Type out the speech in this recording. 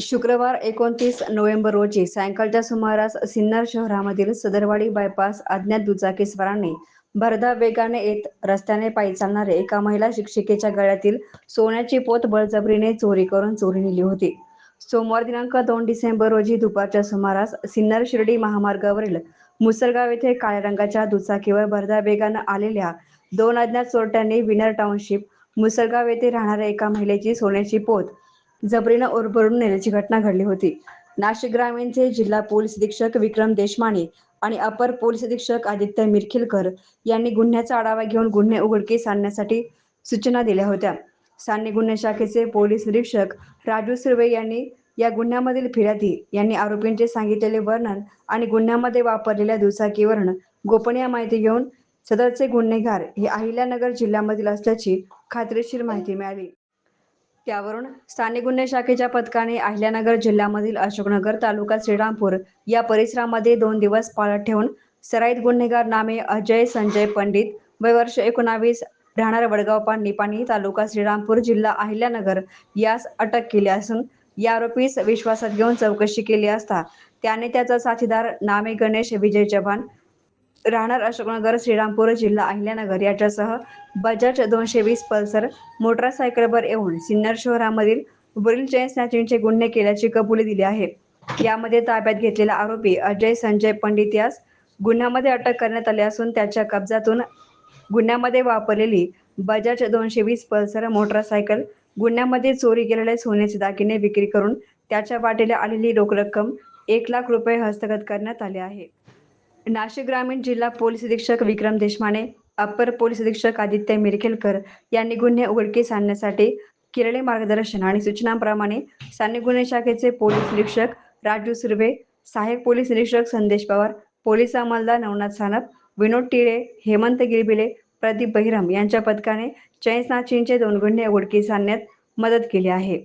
शुक्रवार एकोणतीस नोव्हेंबर रोजी सायंकाळच्या सुमारास सिन्नर शहरामधील सदरवाडी बायपास अज्ञात दुचाकीस्वारांनी भरधाव वेगाने येत रस्त्याने पायी चालणारे एका महिला शिक्षिकेच्या गळ्यातील सोन्याची पोत बळजबरीने चोरी करून चोरी नेली होती. सोमवार दिनांक दोन डिसेंबर रोजी दुपारच्या सुमारास सिन्नर शिर्डी महामार्गावरील मुसरगाव येथे काळ्या रंगाच्या दुचाकीवर भरधाव वेगानं आलेल्या दोन अज्ञात चोरट्यांनी विनर टाउनशिप मुसरगाव येथे राहणाऱ्या एका महिलेची सोन्याची पोत जबरीनं ओरबरून नेल्याची घटना घडली होती. नाशिक ग्रामीणचे जिल्हा पोलीस अधीक्षक विक्रम देशमाने आणि अपर पोलीस अधीक्षक आदित्य मिरखिलकर यांनी गुन्ह्याचा आढावा घेऊन गुन्हे उघडकीस आणण्यासाठी सूचना दिल्या होत्या. सान्य गुन्हे शाखेचे पोलीस निरीक्षक राजू सुर्वे यांनी या गुन्ह्यामधील फिर्यादी यांनी आरोपींचे सांगितलेले वर्णन आणि गुन्ह्यामध्ये वापरलेल्या दुचाकीवरून गोपनीय माहिती घेऊन सदरचे गुन्हेगार हे अहिल्यानगर जिल्ह्यामधील असल्याची खात्रीशीर माहिती मिळाली. त्यावरून स्थानिक गुन्हे शाखेच्या पथकाने अहिल्यानगर जिल्ह्यामधील अशोकनगर तालुका श्रीरामपूर या परिसरामध्ये दोन दिवस पाळत ठेवून सराईत गुन्हेगार नामे अजय संजय पंडित वय वर्ष एकोणावीस राहणार वडगाव निपाणी तालुका श्रीरामपूर जिल्हा अहिल्यानगर यास अटक केली असून या आरोपीस विश्वासात घेऊन चौकशी केली असता त्याने त्याचा साथीदार नामे गणेश विजय चव्हाण राहणार अशोकनगर श्रीरामपूर जिल्हा अहिल्यानगर याच्यासह बजाज दोनशे वीस पल्सर मोटरसायकलवर येऊन सिन्नर शहरामधील वरील चेन स्नॅचिंगचे गुन्हे केल्याची कबुली दिली आहे. यामध्ये ताब्यात घेतलेला आरोपी अजय संजय पंडित यास गुन्ह्यामध्ये अटक करण्यात आली असून त्याच्या कब्जातून गुन्ह्यामध्ये वापरलेली बजाज दोनशे वीस पल्सर मोटरसायकल गुन्ह्यामध्ये चोरी केलेले सोन्याचे दागिने विक्री करून त्याच्या वाटेला आलेली रोख रक्कम एक लाख रुपये हस्तगत करण्यात आले आहे. नाशिक ग्रामीण जिल्हा पोलीस अधीक्षक विक्रम देशमाने अप्पर पोलीस अधीक्षक आदित्य मिरखेलकर यांनी गुन्हे उघडकीस आणण्यासाठी केलेले मार्गदर्शन आणि सूचनांप्रमाणे स्थानिक गुन्हे शाखेचे पोलीस निरीक्षक राजू सुर्वे सहाय्यक पोलीस निरीक्षक संदेश पवार पोलीस अंमलदार नवनाथ सानप विनोद टिळे हेमंत गिरबिले प्रदीप बहिरम यांच्या पथकाने चैन स्नाचींचे दोन गुन्हे उघडकीस आणण्यात मदत केली आहे.